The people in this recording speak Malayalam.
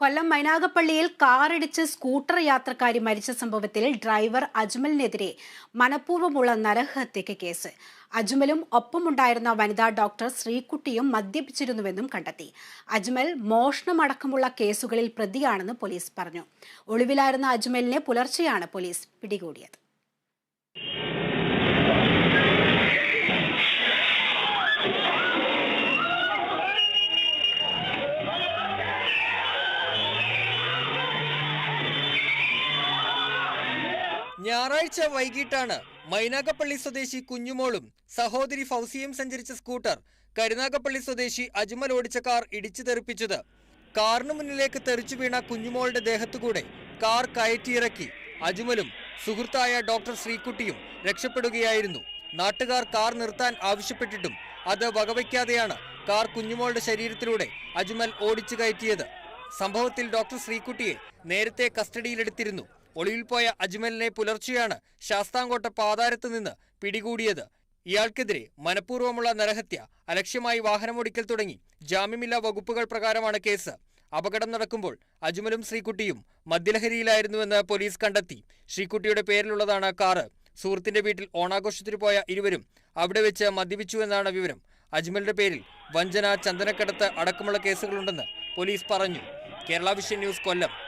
കൊല്ലം മൈനാഗപ്പള്ളിയിൽ കാറിടിച്ച് സ്കൂട്ടർ യാത്രക്കാരി മരിച്ച സംഭവത്തിൽ ഡ്രൈവർ അജ്മലിനെതിരെ മനഃപൂർവമുള്ള നരഹത്യയ്ക്ക് കേസ്. അജ്മലും ഒപ്പമുണ്ടായിരുന്ന വനിതാ ഡോക്ടർ ശ്രീകുട്ടിയും മദ്യപിച്ചിരുന്നുവെന്നും കണ്ടെത്തി. അജ്മൽ മോഷണമടക്കമുള്ള കേസുകളിൽ പ്രതിയാണെന്ന് പോലീസ് പറഞ്ഞു. ഒളിവിലായിരുന്ന അജ്മലിനെ പുലർച്ചെയാണ് പോലീസ് പിടികൂടിയത്. ഞായറാഴ്ച വൈകിട്ടാണ് മൈനാഗപ്പള്ളി സ്വദേശി കുഞ്ഞുമോളും സഹോദരി ഫൗസിയും സഞ്ചരിച്ച സ്കൂട്ടർ കരുനാഗപ്പള്ളി സ്വദേശി അജ്മൽ ഓടിച്ച കാർ ഇടിച്ചു തെറിപ്പിച്ചത്. കാറിന് മുന്നിലേക്ക് തെറിച്ചു വീണ കുഞ്ഞുമോളുടെ ദേഹത്തുകൂടെ കാർ കയറ്റിയിറക്കി. അജ്മലും സുഹൃത്തായ ഡോക്ടർ ശ്രീകുട്ടിയും രക്ഷപ്പെടുകയായിരുന്നു. നാട്ടുകാർ കാർ നിർത്താൻ ആവശ്യപ്പെട്ടിട്ടും അത് വകവയ്ക്കാതെയാണ് കാർ കുഞ്ഞുമോളുടെ ശരീരത്തിലൂടെ അജ്മൽ ഓടിച്ചു കയറ്റിയത്. സംഭവത്തിൽ ഡോക്ടർ ശ്രീകുട്ടിയെ നേരത്തെ കസ്റ്റഡിയിലെടുത്തിരുന്നു. ഒളിവിൽ പോയ അജ്മലിനെ പുലർച്ചെയാണ് ശാസ്താംകോട്ട പാതാരത്ത് നിന്ന് പിടികൂടിയത്. ഇയാൾക്കെതിരെ മനഃപൂർവമുള്ള നരഹത്യ അലക്ഷ്യമായി വാഹനമോടിക്കൽ തുടങ്ങി. ജാമ്യമില്ലാ വകുപ്പുകൾ പ്രകാരമാണ് കേസ്. അപകടം നടക്കുമ്പോൾ അജ്മലും ശ്രീകുട്ടിയും മദ്യലഹരിയിലായിരുന്നുവെന്ന് പോലീസ് കണ്ടെത്തി. ശ്രീകുട്ടിയുടെ പേരിലുള്ളതാണ് കാറ്. സുഹൃത്തിന്റെ വീട്ടിൽ ഓണാഘോഷത്തിന് പോയ ഇരുവരും അവിടെ വെച്ച് മദ്യപിച്ചുവെന്നാണ് വിവരം. അജ്മലിന്റെ പേരിൽ വഞ്ചന ചന്ദനക്കടത്ത് അടക്കമുള്ള കേസുകളുണ്ടെന്ന് പോലീസ് പറഞ്ഞു. Kerala vision news Kollam.